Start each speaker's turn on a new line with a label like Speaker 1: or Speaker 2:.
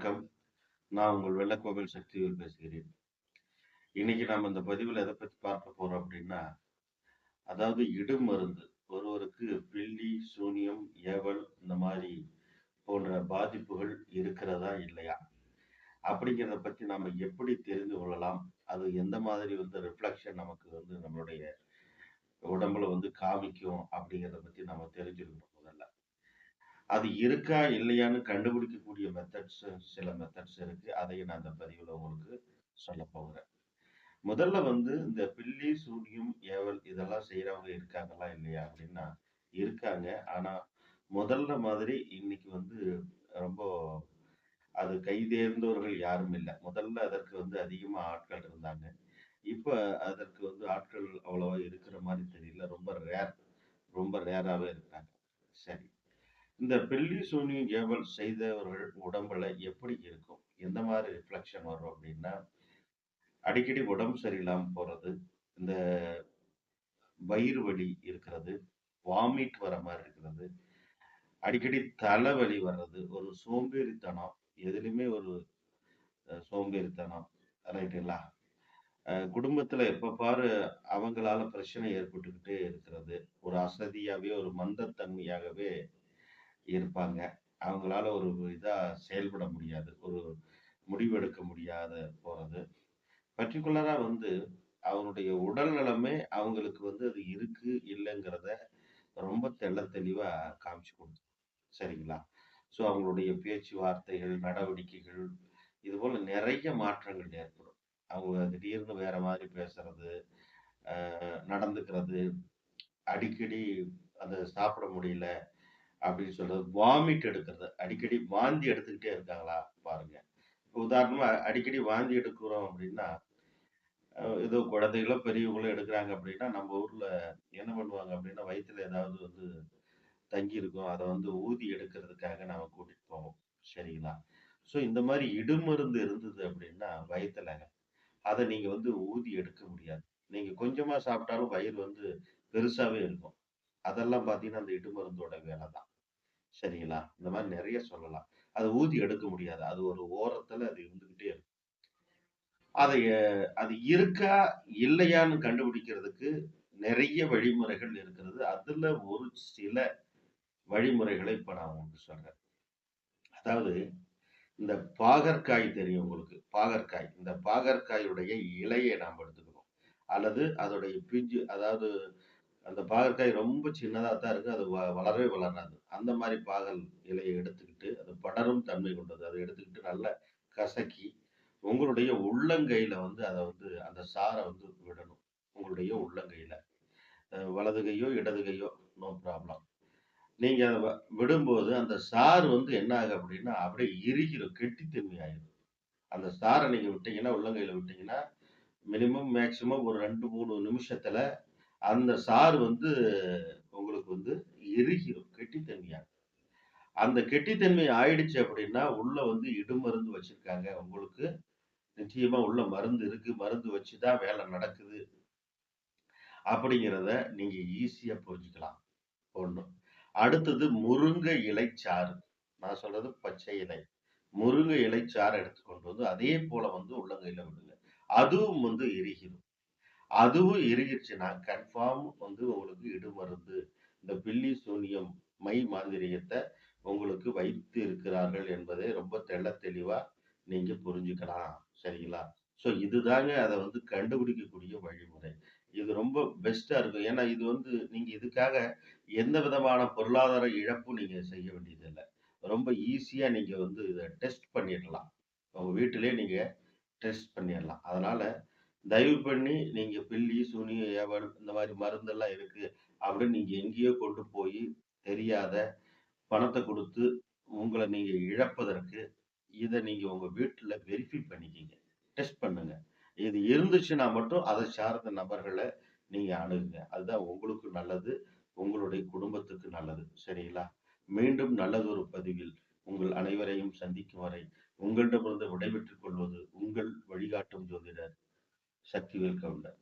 Speaker 1: வணக்கம். நான் உங்கள் வெள்ளக்கோவில் சக்திவேல் பேசுகிறேன். இன்னைக்கு நாம இந்த பதிவுல எதை பத்தி பார்க்க போறோம் அப்படின்னா அதாவது இடுமருந்து. ஒருவருக்கு பில்லி, சூனியம், ஏவல் இந்த மாதிரி போன்ற பாதிப்புகள் இருக்கிறதா? இல்லையா? அப்படிங்கிறத பத்தி நாம எப்படி தெரிந்து கொள்ளலாம்? அது எந்த மாதிரி வந்து ரிஃப்ளெக்ஷன் நமக்கு வந்து நம்மளுடைய உடம்புல வந்து காமிக்கும் அப்படிங்கிறத பத்தி நம்ம தெரிஞ்சுக்கணும் அது இருக்கா? இல்லையான்னு கண்டுபிடிக்கக்கூடிய மெத்தட்ஸ் சில மெத்தட்ஸ் இருக்கு. அதையும் நான் அந்த பதிவில் உங்களுக்கு சொல்லப் போகிறேன். முதல்ல வந்து இந்த பில்லி, சூனியம், ஏவல் இதெல்லாம் செய்கிறவங்க இருக்காங்களா? இல்லையா? அப்படின்னா இருக்காங்க. ஆனால் முதல்ல மாதிரி இன்னைக்கு வந்து ரொம்ப அது கைதேர்ந்தவர்கள் யாரும் இல்லை முதல்ல அதற்கு வந்து அதிகமாக ஆட்கள் இருந்தாங்க. இப்போ அதற்கு வந்து ஆட்கள் அவ்வளோவா இருக்கிற மாதிரி தெரியல. ரொம்ப ரேர். ரொம்ப ரேராகவே இருக்காங்க. சரி. இந்த பெல்லி சூனியம், ஏவல் செய்தவர்கள் உடம்புல எப்படி இருக்கும்? எந்த மாதிரி ரிஃப்ளெக்ஷன் வரும் அப்படின்னா அடிக்கடி உடம்பு சரியில்லாமல் போறது, இந்த வயிறு வலி இருக்கிறது, வாமிட் வர மாதிரி இருக்கிறது, அடிக்கடி தலைவலி வர்றது, ஒரு சோம்பேறித்தனம், எதுலையுமே ஒரு சோம்பேறித்தனம் ரைட்டுங்களா? குடும்பத்தில் குடும்பத்துல எப்ப பாரு அவங்களால பிரச்சனை ஏற்பட்டுக்கிட்டே இருக்கிறது. ஒரு அசதியாவே, ஒரு மந்தத்தன்மையாகவே இருப்பாங்க. அவங்களால ஒரு இதாக செயல்பட முடியாது. ஒரு முடிவெடுக்க முடியாத போகிறது பர்டிகுலராக வந்து அவருடைய உடல் நலமே அவங்களுக்கு வந்து அது இருக்கு, இல்லைங்கிறத ரொம்ப தெள்ள தெளிவாக காமிச்சு குடுத்துரும். சரிங்களா? ஸோ அவங்களுடைய பேச்சுவார்த்தைகள் நடவடிக்கைகள் நடவடிக்கைகள் இதுபோல நிறைய மாற்றங்கள் ஏற்படும். அவங்க திடீர்னு வேற மாதிரி பேசுறது, நடந்துக்கிறது, அடிக்கடி அதை சாப்பிட முடியல அப்படின்னு சொல்றது, வாமிட் எடுக்கிறது. அடிக்கடி வாந்தி எடுத்துக்கிட்டே இருக்காங்களா பாருங்க. உதாரணமா அடிக்கடி வாந்தி எடுக்கிறோம் அப்படின்னா, ஏதோ குழந்தைகளோ, பெரியவங்களோ எடுக்கிறாங்க அப்படின்னா, நம்ம ஊர்ல என்ன பண்ணுவாங்க அப்படின்னா, வயிற்றுல ஏதாவது வந்து தங்கி இருக்கும் அதை வந்து ஊதி எடுக்கிறதுக்காக நம்ம கூட்டிட்டு போவோம். சரிங்களா? ஸோ இந்த மாதிரி இடுமருந்து இருந்தது அப்படின்னா வயிற்றுலங்க அதை நீங்க வந்து ஊதி எடுக்க முடியாது. நீங்க கொஞ்சமா சாப்பிட்டாலும் வயிறு வந்து பெருசாவே இருக்கும். அதெல்லாம் பார்த்தீங்கன்னா, அந்த இடுமருந்தோட வேலை தான். சரிங்களா? இந்த மாதிரி நிறைய சொல்லலாம். அது ஊதி எடுக்க முடியாது. அது ஒரு ஓரத்துல அது இருந்துகிட்டே இருக்கும். அதை அது இருக்கா? இல்லையான்னு கண்டுபிடிக்கிறதுக்கு நிறைய வழிமுறைகள் இருக்கிறது. அதுல ஒரு சில வழிமுறைகளை இப்ப நான் உங்களுக்கு சொல்றேன். அதாவது இந்த பாகற்காய் தெரியும் உங்களுக்கு. பாகற்காய். இந்த பாகற்காயுடைய இலையை நாம எடுத்துக்கணும். அல்லது அதோடைய பிஞ்சு அதாவது அந்த பாகற்காய் ரொம்ப சின்னதாக தான் இருக்குது அது வ வளரவே வளராது. அந்த மாதிரி பாகல் இலையை எடுத்துக்கிட்டு, அது படரும் தன்மை கொண்டது. அதை எடுத்துக்கிட்டு நல்லா கசக்கி, உங்களுடைய உள்ளங்கையில வந்து அதை வந்து அந்த சாரை வந்து விடணும். உங்களுடைய உள்ளங்கையில. வலது கையோ, இடது கையோ நோ ப்ராப்ளம். நீங்க அதை வ விடும்போது அந்த சாறு வந்து என்ன ஆகும் அப்படின்னா, அப்படியே இறுகிடும் கெட்டித்தன்மை ஆயிடும் அந்த சாரை நீங்க விட்டீங்கன்னா, உள்ளங்கையில விட்டீங்கன்னா, மினிமம் மேக்சிமம் ஒரு 2, 3 நிமிஷத்துல அந்த சாறு வந்து உங்களுக்கு வந்து இறுகிரும். கெட்டித்தன்மையாக அந்த கெட்டித்தன்மை ஆயிடுச்சு அப்படின்னா, உள்ள வந்து இடுமருந்து வச்சிருக்காங்க. உங்களுக்கு நிச்சயமா உள்ள மருந்து இருக்கு. மருந்து வச்சு தான் வேலை நடக்குது. அப்படிங்கிறத நீங்க ஈஸியா புரிஞ்சுக்கலாம். ஒண்ணு அடுத்தது முருங்கை இலை சாறு. நான் சொல்றது பச்சை இலை. முருங்கை இலைச்சாறு எடுத்துக்கொண்டு எடுத்து கொண்டு வந்து அதே போல வந்து உள்ளங்கையில விடுங்க. அதுவும் வந்து இறுகிரும். அதுவும் இருந்துச்சுன்னா கன்ஃபார்ம் வந்து உங்களுக்கு இடுமருந்து, இந்த பில்லி, சூனியம், மை மாந்திரியத்தை உங்களுக்கு வைத்து இருக்கிறார்கள் என்பதை ரொம்ப தெள்ள தெளிவா நீங்க புரிஞ்சுக்கலாம். சரிங்களா? ஸோ இதுதாங்க அதை வந்து கண்டுபிடிக்கக்கூடிய வழிமுறை. இது ரொம்ப பெஸ்ட்டாக இருக்கும். ஏன்னா இது வந்து நீங்க இதுக்காக எந்த விதமான பொருளாதார இழப்பும் நீங்க செய்ய வேண்டியதில்லை ரொம்ப ஈஸியா நீங்க வந்து இதை டெஸ்ட் பண்ணிடலாம். உங்க வீட்டிலேயே நீங்க டெஸ்ட் பண்ணிடலாம் அதனால தயவு பண்ணி நீங்க பில்லி, சுனி ஏவல் இந்த மாதிரி மருந்தெல்லாம் இருக்கு அப்படின்னு நீங்க எங்கேயோ கொண்டு போய் தெரியாத பணத்தை கொடுத்து உங்களை நீங்க இழப்பதற்கு, இதை நீங்க உங்க வீட்டில் வெரிஃபை பண்ணிக்கங்க. டெஸ்ட் பண்ணுங்க. இது இருந்துச்சுன்னா மட்டும் அதை சார்ந்த நபர்களை நீங்க அணுகுங்க. அதுதான் உங்களுக்கு நல்லது. உங்களுடைய குடும்பத்துக்கு நல்லது. சரிங்களா? மீண்டும் நல்லதொரு பதிவில் உங்கள் அனைவரையும் சந்திக்கும் வரை, உங்களிடமிருந்து விடைபெற்றுக் கொள்வது உங்கள் வழிகாட்டும் ஜோதிடர் சக்திவேல் கவுண்டர்.